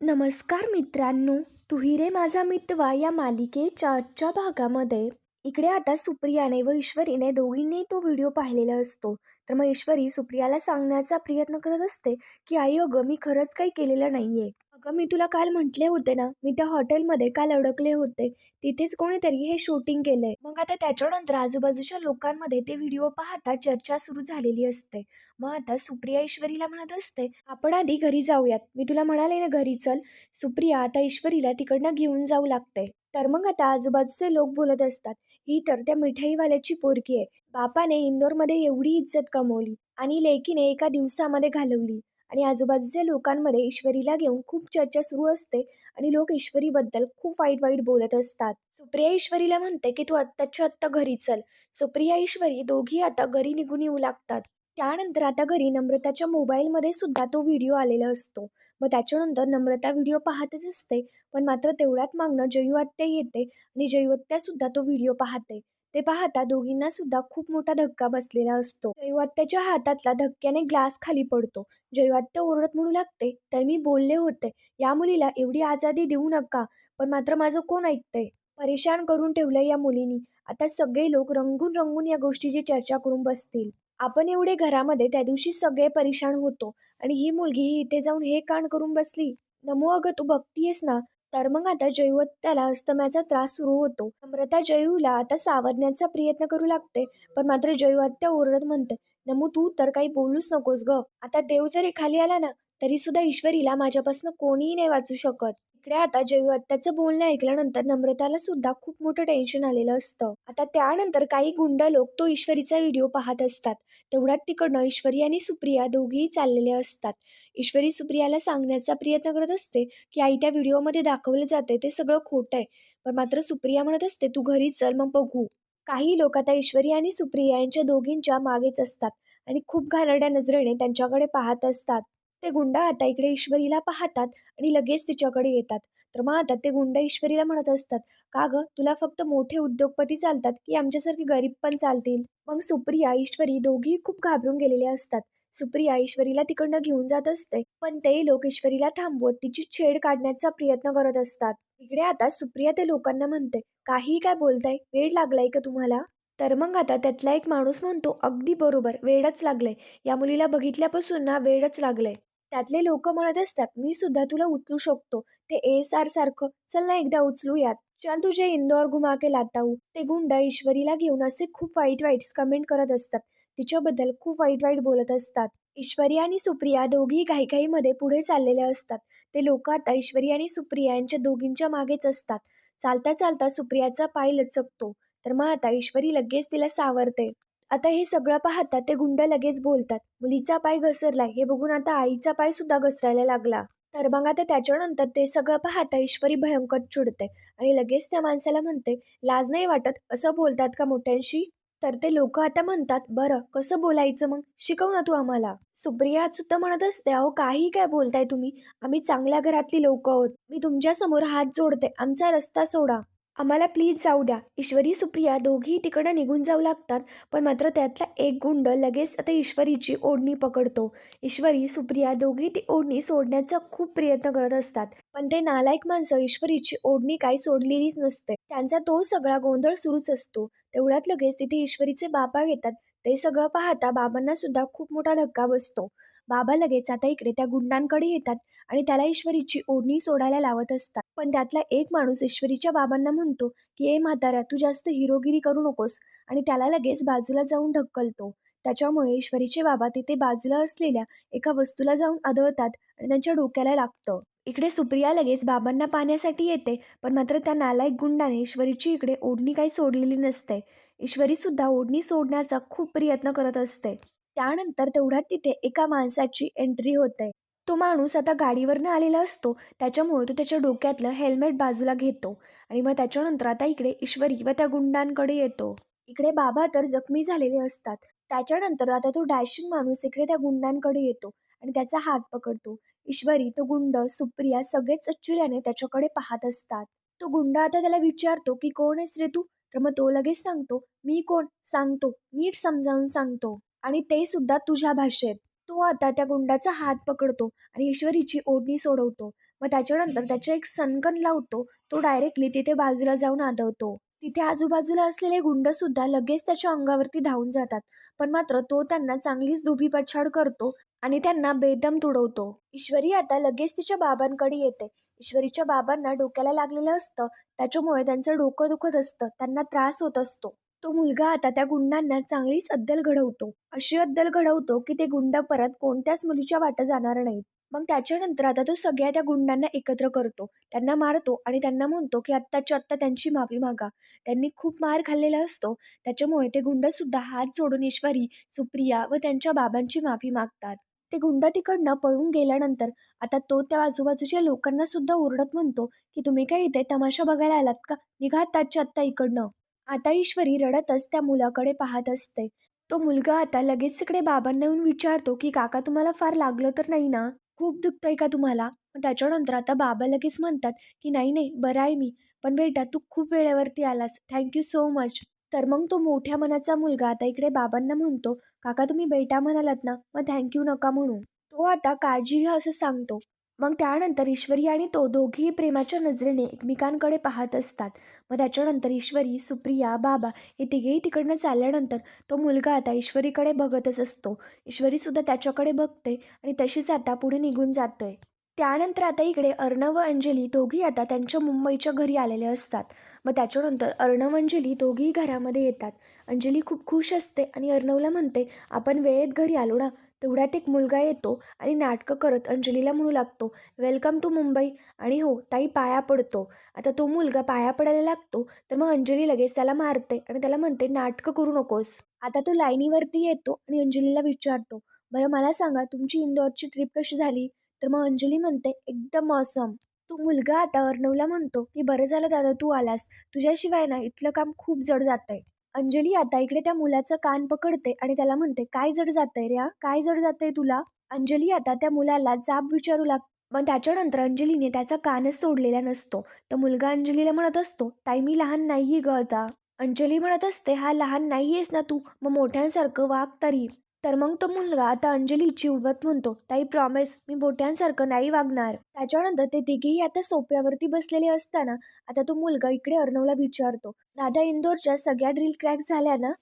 नमस्कार मित्रांनो तू माझा मितवा या मालिकेच्या आजच्या भागामध्ये. इकडे आता सुप्रियाने व ईश्वरीने दोघींनी तो व्हिडिओ पाहिलेला असतो. तर मग ईश्वरी सुप्रियाला सांगण्याचा प्रयत्न करत असते की आई अगं मी खरंच काही केलेलं नाही आहे अगं मी तुला काल म्हटले होते ना मी त्या हॉटेलमध्ये काल अडकले होते. तिथेच कोणीतरी हे शूटिंग केलंय. मग आता त्याच्यानंतर आजूबाजूच्या लोकांमध्ये ते व्हिडिओ पाहता चर्चा सुरू झालेली असते. मग आता सुप्रिया ईश्वरीला म्हणत असते आपण आधी घरी जाऊयात. मी तुला म्हणाले ना घरी चल. सुप्रिया आता ईश्वरीला तिकडनं घेऊन जाऊ लागते. तर मग आता आजूबाजूचे लोक बोलत असतात ही तर त्या मिठाईवाल्याची पोरकी आहे. बापाने इंदोरमध्ये एवढी इज्जत कमवली आणि लेकीने एका दिवसामध्ये घालवली. आणि आजूबाजूच्या लोकांमध्ये ईश्वरीला घेऊन खूप चर्चा सुरू असते आणि लोक ईश्वरीबद्दल खूप वाईट वाईट बोलत असतात. सुप्रिया ईश्वरीला म्हणते की तू आत्ताच्या आत्ता घरी चल. सुप्रिया ईश्वरी दोघी आता घरी निघून येऊ लागतात. त्यानंतर आता घरी नम्रताच्या मोबाईलमध्ये सुद्धा तो व्हिडिओ आलेला असतो. मग त्याच्यानंतर नम्रता व्हिडिओ पाहतच असते पण मात्र तेवढ्यात मागणं जयू आत्या येते आणि जयू आत्या सुद्धा तो व्हिडिओ पाहते. ते पाहता दोघींना सुद्धा खूप मोठा धक्का बसलेला असतो. जयवात्याच्या हातातला धक्क्याने ग्लास खाली पडतो. जयवात्य ओरडत म्हणू लागते तर मी बोलले होते. या मुलीला एवढी आझादी देऊ नका पण मात्र माझं कोण ऐकतंय? परेशान करून ठेवलंय या मुलीनी. आता सगळे लोक रंगून रंगून या गोष्टीची चर्चा करून बसतील. आपण एवढे घरामध्ये त्या दिवशी सगळे परेशान होतो. आणि ही मुलगी इथे जाऊन हे कान करून बसली. नमो अगं तू बघतीयेस ना? तर मग आता जयू त्याला अस्तम्याचा त्रास सुरू होतो. नम्रता जयूला आता सावरण्याचा प्रयत्न करू लागते पण मात्र जयू आत्या ओरडत म्हणते नमू तू तर काही बोलूच नकोस ग. आता देव जरी खाली आला ना तरी सुद्धा ईश्वरीला माझ्यापासून कोणीही नाही वाचू शकत. इकडे आता जयू आत्याचं बोलणं ऐकल्यानंतर नम्रताला सुद्धा खूप मोठं टेन्शन आलेलं असतं. आता त्यानंतर काही गुंड लोक तो ईश्वरीचा व्हिडिओ पाहत असतात. तेवढ्यात तिकडनं ईश्वरी आणि सुप्रिया दोघीही चाललेले असतात. ईश्वरी सुप्रियाला सांगण्याचा प्रयत्न करत असते की आई त्या व्हिडिओमध्ये दाखवलं जाते ते सगळं खोटं आहे. पण मात्र सुप्रिया म्हणत असते तू घरी चल मग बघू. काही लोक आता ईश्वरी आणि सुप्रिया यांच्या दोघींच्या मागेच असतात आणि खूप घाणरड्या नजरेने त्यांच्याकडे पाहत असतात. ते गुंड आता इकडे ईश्वरीला पाहतात आणि लगेच तिच्याकडे येतात. तर मग आता ते गुंड ईश्वरीला म्हणत असतात का ग तुला फक्त मोठे उद्योगपती चालतात की आमच्यासारखे गरीब पण चालतील? मग सुप्रिया ईश्वरी दोघी खूप घाबरून गेलेले असतात. सुप्रिया ईश्वरीला तिकडनं घेऊन जात असते पण ते लोक ईश्वरीला थांबवत तिची छेड काढण्याचा प्रयत्न करत असतात. इकडे आता सुप्रिया ते लोकांना म्हणते काही काय बोलताय? वेळ लागलाय का तुम्हाला? तर मग आता त्यातला एक माणूस म्हणतो अगदी बरोबर वेळच लागलाय. या मुलीला बघितल्यापासून ना वेळच लागलाय. त्यातले लोक म्हणत असतात मी सुद्धा तुला उचलू शकतो. ते एस आर सारखं. चल ना एकदा उचलूयात. चल तुझे इंदोर घुमा के लाताऊ ते गुंड ईश्वरीला घेऊन असे खूप वाईट वाईट कमेंट करत असतात. तिच्याबद्दल खूप वाईट वाईट बोलत असतात. ईश्वरी आणि सुप्रिया दोघी घाईघाईमध्ये पुढे चाललेले असतात. ते लोक आता ईश्वरी आणि सुप्रिया यांच्या दोघींच्या मागेच असतात. चालता चालता सुप्रियाचा पाय लचकतो. तर मग आता ईश्वरी लगेच तिला सावरते. आता हे सगळं पाहता ते गुंड लगेच बोलतात. मुलीचा पाय घसरलाय हे बघून आता आईचा पाय सुद्धा घसरायला लागला. तर मग आता त्याच्यानंतर ते सगळं पाहता ईश्वरी भयंकर चिडते आणि लगेच त्या माणसाला म्हणते लाज नाही वाटत? असं बोलतात का मोठ्यांशी? तर ते लोक आता म्हणतात बरं कसं बोलायचं मग? शिकव ना तू आम्हाला. सुप्रिया सुद्धा म्हणत असते अहो काही काय बोलताय तुम्ही? आम्ही चांगल्या घरातली लोक आहोत. मी तुमच्यासमोर हात जोडते. आमचा रस्ता सोडा. आम्हाला प्लीज जाऊ द्या. ईश्वरी सुप्रिया दोघी तिकडं निघून जाऊ लागतात पण मात्र त्यातला एक गुंड लगेच आता ईश्वरीची ओढणी पकडतो. ईश्वरी सुप्रिया दोघी ती ओढणी सोडण्याचा खूप प्रयत्न करत असतात. पण ते नालायक माणसं ईश्वरीची ओढणी काही सोडलेलीच नसते. त्यांचा तो सगळा गोंधळ सुरूच असतो. तेवढ्यात लगेच तिथे ईश्वरीचे बाबा येतात. ते सगळं पाहता बाबांना सुद्धा खूप मोठा धक्का बसतो. बाबा लगेच आता इकडे त्या गुंडांकडे येतात आणि त्याला ईश्वरीची ओढणी सोडायला लावत असतात. पण त्यातला एक माणूस ईश्वरीच्या बाबांना म्हणतो की ए म्हातारा तू जास्त हिरोगिरी करू नकोस. आणि त्याला लगेच बाजूला जाऊन ढकलतो. त्याच्यामुळे ईश्वरीचे बाबा तिथे बाजूला असलेल्या एका वस्तूला जाऊन आदळतात आणि त्यांच्या डोक्याला लागतं. इकडे सुप्रिया लगेच बाबांना पाहण्यासाठी येते पण मात्र त्या नालायक गुंडाने ईश्वरीची इकडे ओढणी काही सोडलेली नसते. ईश्वरीसुद्धा ओढणी सोडण्याचा खूप प्रयत्न करत असते. त्यानंतर तेवढ्यात तिथे एका माणसाची एंट्री होते. तो माणूस आता गाडीवरनं आलेला असतो त्याच्यामुळे तो त्याच्या डोक्यातलं हेल्मेट बाजूला घेतो आणि मग त्याच्यानंतर आता इकडे ईश्वरी व त्या गुंडांकडे येतो. इकडे बाबा तर जखमी झालेले असतात. त्याच्यानंतर आता तो डॅशिंग माणूस इकडे त्या गुंडांकडे येतो आणि त्याचा हात पकडतो. ईश्वरी तो गुंड सुप्रिया सगळेच अच्चुर्याने त्याच्याकडे पाहत असतात. तो गुंड आता त्याला विचारतो की कोण आहेस रे तू? तर मग तो लगेच सांगतो मी कोण? सांगतो नीट समजावून सांगतो आणि ते सुद्धा तुझ्या भाषेत. तो आता त्या गुंडाचा हात पकडतो आणि ईश्वरीची ओढणी सोडवतो. मग त्याच्यानंतर त्याच्या एक सनगन लावतो. तो डायरेक्टली तिथे बाजूला जाऊन आदवतो तिथे आजूबाजूला असलेले गुंडसुद्धा लगेच त्याच्या अंगावरती धावून जातात. पण मात्र तो त्यांना चांगलीच धुबीपछाड करतो आणि त्यांना बेदम तुडवतो. ईश्वरी आता लगेच तिच्या बाबांकडे येते. ईश्वरीच्या बाबांना डोक्याला लागलेलं असतं. त्याच्यामुळे त्यांचं डोकं दुखत असतं. त्यांना त्रास होत असतो. तो मुलगा आता त्या गुंडांना चांगलीच अद्दल घडवतो. अशी अद्दल घडवतो की ते गुंड परत कोणत्याच मुलीच्या वाटं जाणार नाहीत. मग त्याच्यानंतर आता तो सगळ्या त्या गुंडांना एकत्र करतो. त्यांना मारतो आणि त्यांना म्हणतो की आत्ताच्या आत्ता त्यांची माफी मागा. त्यांनी खूप मार खाल्लेला असतो. त्याच्यामुळे ते गुंडसुद्धा हात जोडून ईश्वरी सुप्रिया व त्यांच्या बाबांची माफी मागतात. ते गुंड तिकडनं पळून गेल्यानंतर आता तो त्या आजूबाजूच्या लोकांना सुद्धा ओरडत म्हणतो की तुम्ही काय इथे तमाशा बघायला आलात का? निघा आत्ताच्या आत्ता इकडनं. आता ईश्वरी रडतच त्या मुलाकडे पाहत असते. तो मुलगा आता लगेच इकडे बाबांना येऊन विचारतो की काका तुम्हाला फार लागलं तर नाही ना? खूप दुखतंय का तुम्हाला? मग त्याच्यानंतर आता बाबा लगेच म्हणतात की नाही नाही बरं आहे मी पण बेटा तू खूप वेळेवरती आलास. थँक्यू सो मच तर मग तो मोठ्या मनाचा मुलगा आता इकडे बाबांना म्हणतो काका तुम्ही बेटा म्हणालात ना मग थँक्यू नका म्हणू. तो आता काळजी घ्या असं सांगतो. मग त्यानंतर ईश्वरी आणि तो दोघेही प्रेमाच्या नजरेने एकमेकांकडे पाहत असतात. मग त्याच्यानंतर ईश्वरी सुप्रिया बाबा हे तिघेही तिकडनं चालल्यानंतर तो मुलगा आता ईश्वरीकडे बघतच असतो. ईश्वरीसुद्धा त्याच्याकडे बघते आणि तशीच आता पुढे निघून जातोय. त्यानंतर आता इकडे अर्णव व अंजली दोघी आता त्यांच्या मुंबईच्या घरी आलेले असतात. मग त्याच्यानंतर अर्णव अंजली दोघीही घरामध्ये येतात. अंजली खूप खुश असते आणि अर्णवला म्हणते आपण वेळेत घरी आलो ना तेवढ्यात एक मुलगा येतो आणि नाटकं करत अंजलीला म्हणू लागतो वेलकम टू मुंबई. आणि हो ताई पाया पडतो. आता तो मुलगा पाया पडायला लागतो तर मग अंजली लगेच त्याला मारते आणि त्याला म्हणते नाटकं करू नकोस. आता तो लाईनीवरती येतो आणि अंजलीला विचारतो बरं मला सांगा तुमची इंदोरची ट्रिप कशी झाली? तर मग अंजली म्हणते एकदम मौसम तो मुलगा आता अर्णवला म्हणतो की बरं झालं दादा तू आलास. तुझ्याशिवाय ना इथलं काम खूप जड जात आहे अंजली आता इकडे त्या मुलाचं कान पकडते आणि त्याला म्हणते काय जड जातंय रे काय जड जातंय तुला? अंजली आता त्या मुलाला जाब विचारू लाग मग त्याच्यानंतर अंजलीने त्याचा कानच सोडलेला नसतो. तर मुलगा अंजलीला म्हणत असतो ताई मी लहान नाही ग आता. अंजली म्हणत असते हा लहान नाही आहेस ना तू मग मोठ्यांसारखं वाग तरी. तर मग तो मुलगा आता अंजलीची उवत म्हणतो ताई प्रॉमिस मी बोट्यांसारखं नाही वागणार. त्याच्यानंतर ते तिघेही आता सोप्यावरती बसलेले असताना आता तो मुलगा इकडे अर्णवला विचारतो दादा इंदोरच्या सगळ्या ड्रिल क्रॅक झाल्या ना?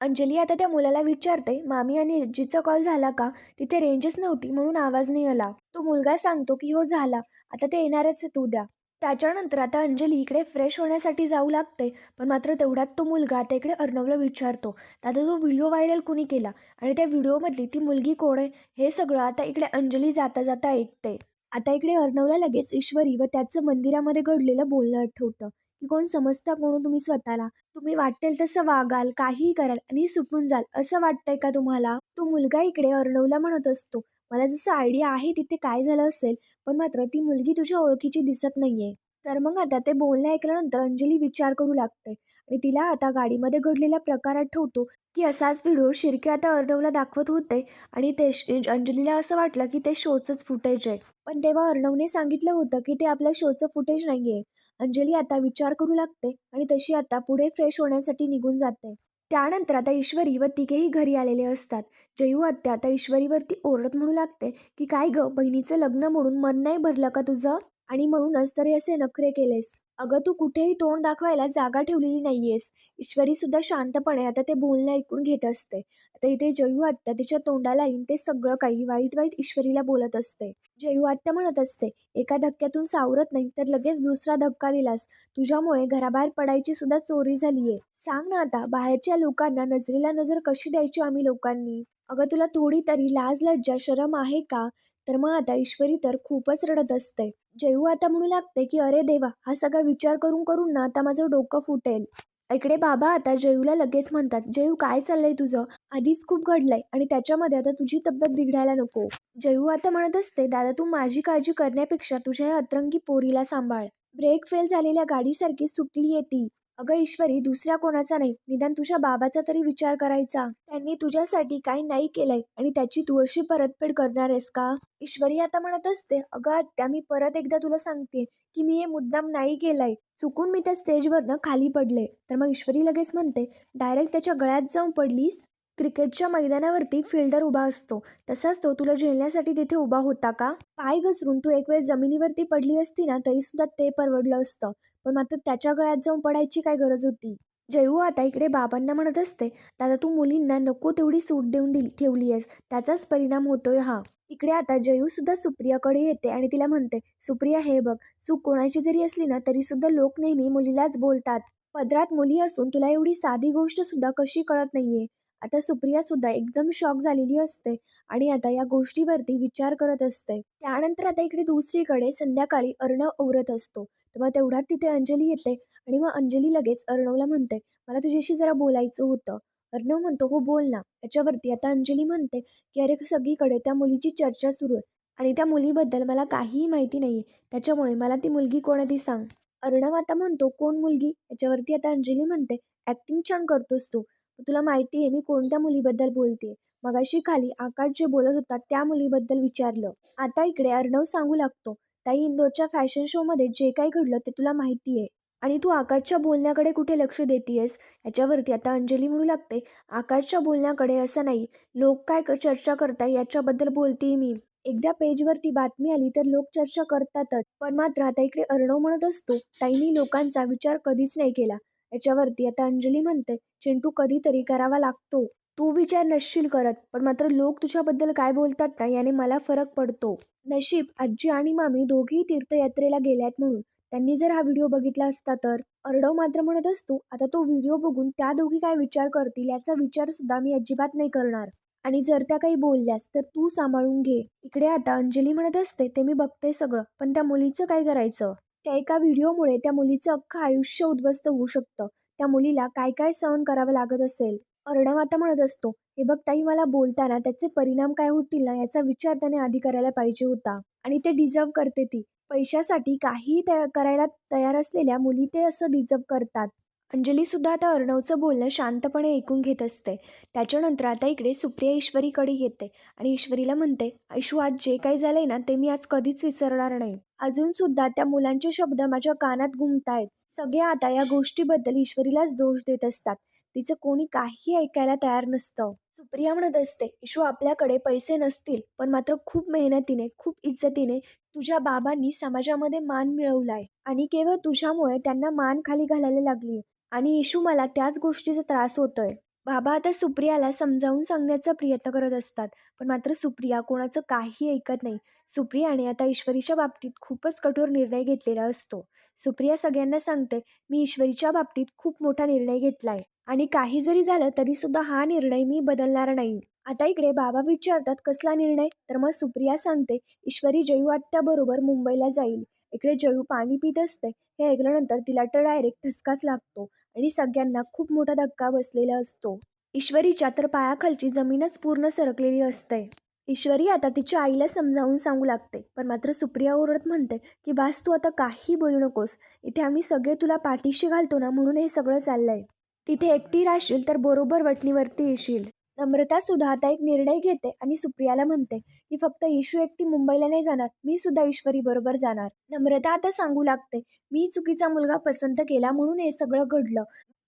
अंजली आता त्या मुलाला विचारते मामी आणि आजीचा कॉल झाला का? तिथे रेंजच नव्हती म्हणून आवाज नाही आला. तो मुलगा सांगतो की हो झाला. आता ते येणारच आहे तू द्या त्याच्यानंतर आता अंजली इकडे फ्रेश होण्यासाठी जाऊ लागते पण मात्र तेवढ्यात तो मुलगा आता इकडे अर्णवला विचारतो. आता तो व्हिडिओ व्हायरल कुणी केला? आणि त्या व्हिडिओमधली ती मुलगी कोण आहे? हे सगळं आता इकडे अंजली जाता जाता ऐकते. आता इकडे अर्णवला लगेच ईश्वरी व त्याचं मंदिरामध्ये घडलेलं बोलणं आठवतं. की कोण समजता कोण तुम्ही स्वतःला? तुम्ही वाटेल तसं वागाल काहीही कराल आणि सुटून जाल. असं वाटतंय का तुम्हाला? तो मुलगा इकडे अर्णवला म्हणत असतो. मला जसं आयडिया आहे तिथे काय झालं असेल पण मात्र ती मुलगी तुझ्या ओळखीची दिसत नाहीये. तर मग आता ते बोलणं ऐकल्यानंतर अंजली विचार करू लागते आणि तिला आता गाडीमध्ये घडलेला प्रकार आठवतो की असाच व्हिडिओ शिर्के आता अर्णवला दाखवत होते आणि ते अंजलीला असं वाटलं की ते शोचंच फुटेज आहे. पण तेव्हा अर्णवने सांगितलं होतं की ते आपल्या शोचं फुटेज नाही आहे अंजली आता विचार करू लागते आणि तशी आता पुढे फ्रेश होण्यासाठी निघून जाते. त्यानंतर आता ईश्वरी व तिघेही घरी आलेले असतात. जयू आत्या आता ईश्वरीवरती ओरडत म्हणू लागते की काय गं बहिणीचं लग्न म्हणून मन नाही भरलं का तुझं? आणि म्हणूनच तरी असे नखरे केलेस. अगं तू कुठेही तोंड दाखवायला जागा ठेवलेली नाहीयेस. ईश्वरी सुद्धा शांतपणे आता ते बोलणं ऐकून घेत असते. आता इथे जयू आत्या तिच्या तोंडाला येईन ते सगळं काही वाईट वाईट ईश्वरीला बोलत असते. जयू आत्या म्हणत असते एका धक्क्यातून सावरत नाही तर लगेच दुसरा धक्का दिलास. तुझ्यामुळे घराबाहेर पडायची सुद्धा चोरी झालीये. सांग ना आता बाहेरच्या लोकांना नजरेला नजर कशी द्यायची आम्ही लोकांनी? अगं तुला थोडी तरी लाज लज्जा शरम आहे का? तर मग आता ईश्वरी तर खूपच रडत असते. जयू आता म्हणू लागते की अरे देवा हा सगळा विचार करून करून ना आता माझं डोकं फुटेल. इकडे बाबा आता जयूला लगेच म्हणतात जयू काय चाललंय तुझं? आधीच खूप घडलंय आणि त्याच्यामध्ये आता तुझी तब्येत बिघडायला नको. जयू आता म्हणत असते दादा तू माझी काळजी करण्यापेक्षा तुझ्या या अतरंगी पोरीला सांभाळ. ब्रेक फेल झालेल्या गाडीसारखी सुटली आहे ती. अगं ईश्वरी दुसऱ्या कोणाचा नाही. निदान तुझ्या बाबाचा तरी विचार करायचा. त्यांनी तुझ्यासाठी काही नाही केलंय आणि त्याची तू अशी परतफेड करणार आहेस का? ईश्वरी आता म्हणत असते अगं आत्या मी परत एकदा तुला सांगते की मी हे मुद्दाम नाही केलंय. चुकून मी त्या स्टेजवरनं खाली पडले. तर मग ईश्वरी लगेच म्हणते डायरेक्ट त्याच्या गळ्यात जाऊन पडलीस? क्रिकेटच्या मैदानावरती फिल्डर उभा असतो. तसाच तो तुला झेलण्यासाठी तिथे उभा होता का? पाय घसरून तू एक वेळ जमिनीवरती पडली असती ना तरी सुद्धा ते परवडलं असतं. पण मात्र त्याच्या गळ्यात जाऊन पडायची काय गरज होती? जयू आता इकडे बाबांना म्हणत असते दादा तू मुलींना नको तेवढी सूट देऊन दिली ठेवली आहेस त्याचाच परिणाम होतोय हा. इकडे आता जयू सुद्धा सुप्रियाकडे येते आणि तिला म्हणते सुप्रिया हे बघ. चूक कोणाची जरी असली ना तरी सुद्धा लोक नेहमी मुलीलाच बोलतात. पदरात मुली असून तुला एवढी साधी गोष्ट सुद्धा कशी कळत नाहीये? आता सुप्रिया सुद्धा एकदम शॉक झालेली असते आणि आता या गोष्टीवरती विचार करत असते. त्यानंतर आता इकडे दुसरीकडे संध्याकाळी अर्णव ओरत असतो. तर मग तेवढ्यात तिथे अंजली येते आणि मग अंजली लगेच अर्णवला म्हणते मला तुझ्याशी जरा बोलायचं होतं. अर्णव म्हणतो हो बोल ना. याच्यावरती आता अंजली म्हणते की अरे सगळीकडे त्या मुलीची चर्चा सुरू आहे आणि त्या मुलीबद्दल मला काहीही माहिती नाही आहे त्याच्यामुळे मला ती मुलगी कोण ती सांग. अर्णव आता म्हणतो कोण मुलगी? याच्यावरती आता अंजली म्हणते ॲक्टिंग छान करतोस तू. तुला माहिती आहे मी कोणत्या मुलीबद्दल बोलते मगाशी खाली आकाश जे बोलत होता त्या मुलीबद्दल विचारलं. आता इकडे अर्णव सांगू लागतो. ताई इंदोरच्या फॅशन शोमध्ये जे काही घडलं ते तुला माहिती आहे. आणि तू आकाशच्या बोलण्याकडे कुठे लक्ष देतीयस? याच्यावरती आता अंजली म्हणू लागते. आकाशच्या बोलण्याकडे असं नाही. लोक काय क- चर्चा करताय याच्याबद्दल बोलते मी. एकदा पेजवरती बातमी आली तर लोक चर्चा करतातच. पण मात्र आता इकडे अर्णव म्हणत असतो ताईंनी लोकांचा विचार कधीच नाही केला. याच्यावरती आता अंजली म्हणते चिंटू कधीतरी करावा लागतो. तू विचार नसशील करत पण मात्र लोक तुझ्याबद्दल काय बोलतात ना याने मला फरक पडतो. नशीब आजी आणि मामी दोघेही तीर्थयात्रेला गेल्यात म्हणून. त्यांनी जर हा व्हिडिओ बघितला असता तर. अर्डव मात्र म्हणत असतो आता तो व्हिडिओ बघून त्या दोघी काय विचार करतील याचा विचार सुद्धा मी अजिबात नाही करणार. आणि जर त्या काही बोलल्यास तर तू सांभाळून घे. इकडे आता अंजली म्हणत असते ते मी बघते सगळं पण त्या मुलीचं काय करायचं? त्या एका व्हिडिओमुळे त्या मुलीचं अख्खं आयुष्य उद्ध्वस्त होऊ शकतं. त्या मुलीला काय काय सहन करावं लागत असेल? अर्णव आता म्हणत असतो हे बघ ताई मला बोलताना त्याचे परिणाम काय होतील ना याचा विचार त्याने आधी करायला पाहिजे होता. आणि ते डिझर्व करते ती. पैशासाठी काहीही तया करायला तयार असलेल्या मुली ते असं डिझर्व करतात. अंजलीसुद्धा आता अर्णवचं बोलणं शांतपणे ऐकून घेत असते. त्याच्यानंतर आता इकडे सुप्रिया ईश्वरीकडे येते आणि ईश्वरीला म्हणते ऐशू आज जे काही झालंय ना ते मी आज कधीच विसरणार नाही. अजून सुद्धा त्या मुलांचे शब्द माझ्या कानात घुमतायत. सगळे आता या गोष्टीबद्दल ईश्वरीलाच दोष देत असतात. तिचं कोणी काही ऐकायला तयार नसतं. सुप्रिया म्हणत असते इशू आपल्याकडे पैसे नसतील पण मात्र खूप मेहनतीने खूप इज्जतीने तुझ्या बाबांनी समाजामध्ये मान मिळवलाय. आणि केवळ तुझ्यामुळे त्यांना मान खाली घालायला लागली आणि इशू मला त्याच गोष्टीचा त्रास होतोय. बाबा आता सुप्रियाला समजावून सांगण्याचा प्रयत्न करत असतात पण मात्र सुप्रिया कोणाचं काही ऐकत नाही. सुप्रियाने आता ईश्वरीच्या बाबतीत खूपच कठोर निर्णय घेतलेला असतो. सुप्रिया सगळ्यांना सांगते मी ईश्वरीच्या बाबतीत खूप मोठा निर्णय घेतलाय आणि काही जरी झालं तरी सुद्धा हा निर्णय मी बदलणार नाही. आता इकडे बाबा विचारतात कसला निर्णय? तर मग सुप्रिया सांगते ईश्वरी जयू आत्याबरोबर मुंबईला जाईल. इकडे जयू पाणी पित असते हे ऐकल्यानंतर तिला तर डायरेक्ट ठसकाच लागतो आणि सगळ्यांना खूप मोठा धक्का बसलेला असतो. ईश्वरीच्या तर पायाखालची जमीनच पूर्ण सरकलेली असते. ईश्वरी आता तिच्या आईला समजावून सांगू लागते पण मात्र सुप्रिया ओरडत म्हणते की बास तू आता काही बोलू नकोस इथे आम्ही सगळे तुला पाठीशी घालतो ना म्हणून हे सगळं चाललंय. तिथे एकटी राहशील तर बरोबर वटणीवरती येशील. नम्रता सुद्धा आता एक निर्णय घेते आणि सुप्रियाला म्हणते की फक्त इशू एकटी मुंबईला नाही जाणार मी सुद्धा ईश्वरी बरोबर जाणार. नम्रता आता सांगू लागते मी चुकीचा मुलगा पसंत केला म्हणून हे सगळं घडलं.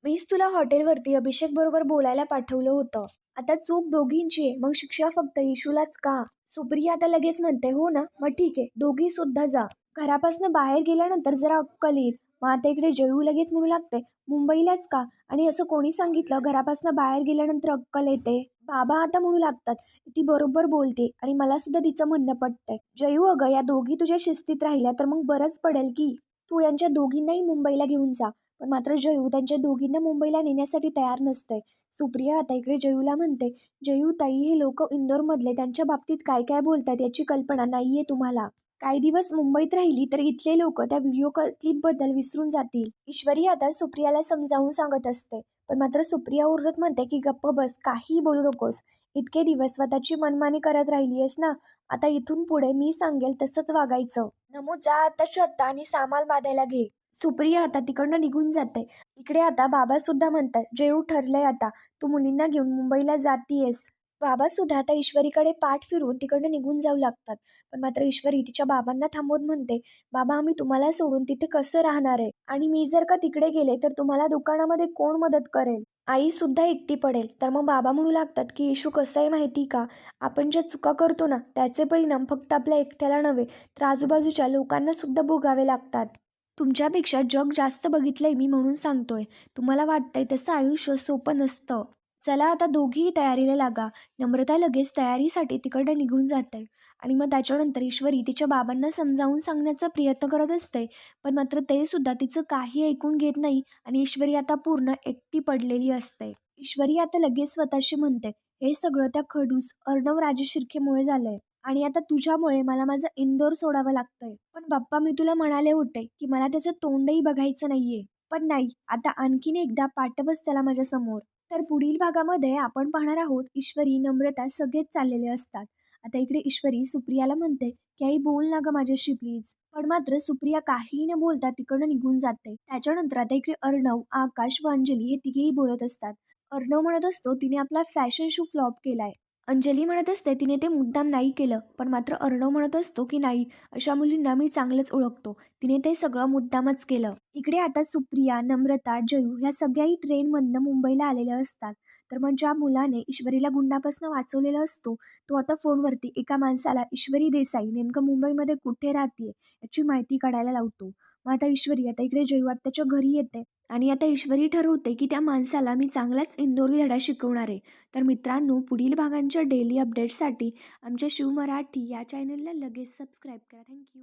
मीच तुला हॉटेलवरती अभिषेक बरोबर बोलायला पाठवलं होतं. आता चूक दोघींची आहे मग शिक्षा फक्त इशूलाच का? सुप्रिया आता लगेच म्हणते हो ना मग ठीक आहे दोघी सुद्धा जा. घरापासून बाहेर गेल्यानंतर जरा अक्कल येईल. मग आता इकडे जयू लगेच म्हणू लागते मुंबईलाच का? आणि असं कोणी सांगितलं? घरापासून बाहेर गेल्यानंतर अक्कल येते. बाबा आता म्हणू लागतात. ती बरोबर बोलते आणि मला सुद्धा तिचं म्हणणं पटतंय. जयू अगं या दोघी तुझ्या शिस्तीत राहिल्या तर मग बरंच पडेल की. तू यांच्या दोघींनाही मुंबईला घेऊन जा. पण मात्र जयू त्यांच्या दोघींना मुंबईला नेण्यासाठी तयार नसते सुप्रिया आता इकडे जयूला म्हणते जयू ताई हे लोक इंदोरमधले. त्यांच्या बाबतीत काय काय बोलतात याची कल्पना नाहीये तुम्हाला. काही दिवस मुंबईत राहिली तर इथले लोक त्या व्हिडिओ क्लिपबद्दल विसरून जातील. ईश्वरी आता सुप्रियाला समजावून सांगत असते. पण मात्र सुप्रिया उर्रत म्हणते की गप्प बस काहीही बोलू नकोस. इतके दिवस स्वतःची मनमानी करत राहिली आहेस ना आता इथून पुढे मी सांगेल तसंच वागायचं. नमू जा आता छत्ता आणि सामाल बांधायला घे. सुप्रिया आता तिकडनं निघून जाते. इकडे आता बाबा सुद्धा म्हणतात जेऊ ठरलंय आता. तू मुलींना घेऊन मुंबईला जातीयेस. बाबासुद्धा त्या आता ईश्वरीकडे पाठ फिरून तिकडनं निघून जाऊ लागतात. पण मात्र ईश्वरी तिच्या बाबांना थांबवून म्हणते बाबा आम्ही तुम्हाला सोडून तिथे कसं राहणार आहे? आणि मी जर का तिकडे गेले तर तुम्हाला दुकानामध्ये कोण मदत करेल? आईसुद्धा एकटी पडेल तर मग बाबा म्हणू लागतात की इशू कसं आहे माहिती का? आपण ज्या चुका करतो ना त्याचे परिणाम फक्त आपल्या एकट्याला नव्हे तर आजूबाजूच्या लोकांनासुद्धा भोगावे लागतात. तुमच्यापेक्षा जग जास्त बघितलंय मी म्हणून सांगतोय. तुम्हाला वाटतंय तसं आयुष्य सोपं नसतं. चला आता दोघीही तयारीला लागा. नम्रता लगेच तयारीसाठी तिकडं निघून जाते. आणि मग त्याच्यानंतर ईश्वरी तिच्या बाबांना समजावून सांगण्याचा प्रयत्न करत असते. पण मात्र ते सुद्धा तिचं काही ऐकून घेत नाही आणि ईश्वरी आता पूर्ण एकटी पडलेली असते. ईश्वरी आता लगेच स्वतःशी म्हणते हे सगळं त्या खडूस अर्णव राजशिर्केमुळे झालंय. आणि आता तुझ्यामुळे मला माझं इंदोर सोडावं लागतंय. पण बाप्पा मी तुला म्हणाले होते की मला त्याचं तोंडही बघायचं नाहीये. पण नाही आता आणखीन एकदा पाठवच त्याला माझ्यासमोर तर पुढील भागामध्ये आपण पाहणार आहोत ईश्वरी नम्रता सगळेच चाललेले असतात. आता इकडे ईश्वरी सुप्रियाला म्हणते की आई बोल ना ग माझ्याशी प्लीज पण मात्र सुप्रिया काहीही न बोलता तिकडनं निघून जाते. त्याच्यानंतर आता इकडे अर्णव आकाश व अंजली हे तिघेही बोलत असतात. अर्णव म्हणत असतो तिने आपला फॅशन शो फ्लॉप केलाय. अंजली म्हणत असते तिने ते मुद्दाम नाही केलं पण मात्र अर्णव म्हणत असतो की नाही अशा मुलींना मी चांगलंच ओळखतो. तिने ते सगळं मुद्दामच केलं. इकडे आता सुप्रिया नम्रता जयू ह्या सगळ्याही ट्रेनमधनं मुंबईला आलेल्या असतात. तर मग ज्या मुलाने ईश्वरीला गुंडापासून वाचवलेला असतो तो आता फोनवरती एका माणसाला ईश्वरी देसाई नेमकं मुंबईमध्ये कुठे राहते याची माहिती काढायला लावतो. मग आता ईश्वरी आता इकडे जैवात्याच्या त्याच्या घरी येते. आणि आता ईश्वरी ठरवते की त्या माणसाला मी चांगलाच इंदोरी धडा शिकवणार आहे. तर मित्रांनो पुढील भागांच्या डेली अपडेट्ससाठी आमच्या शिवमराठी या चॅनलला लगेच सबस्क्राईब करा. थँक्यू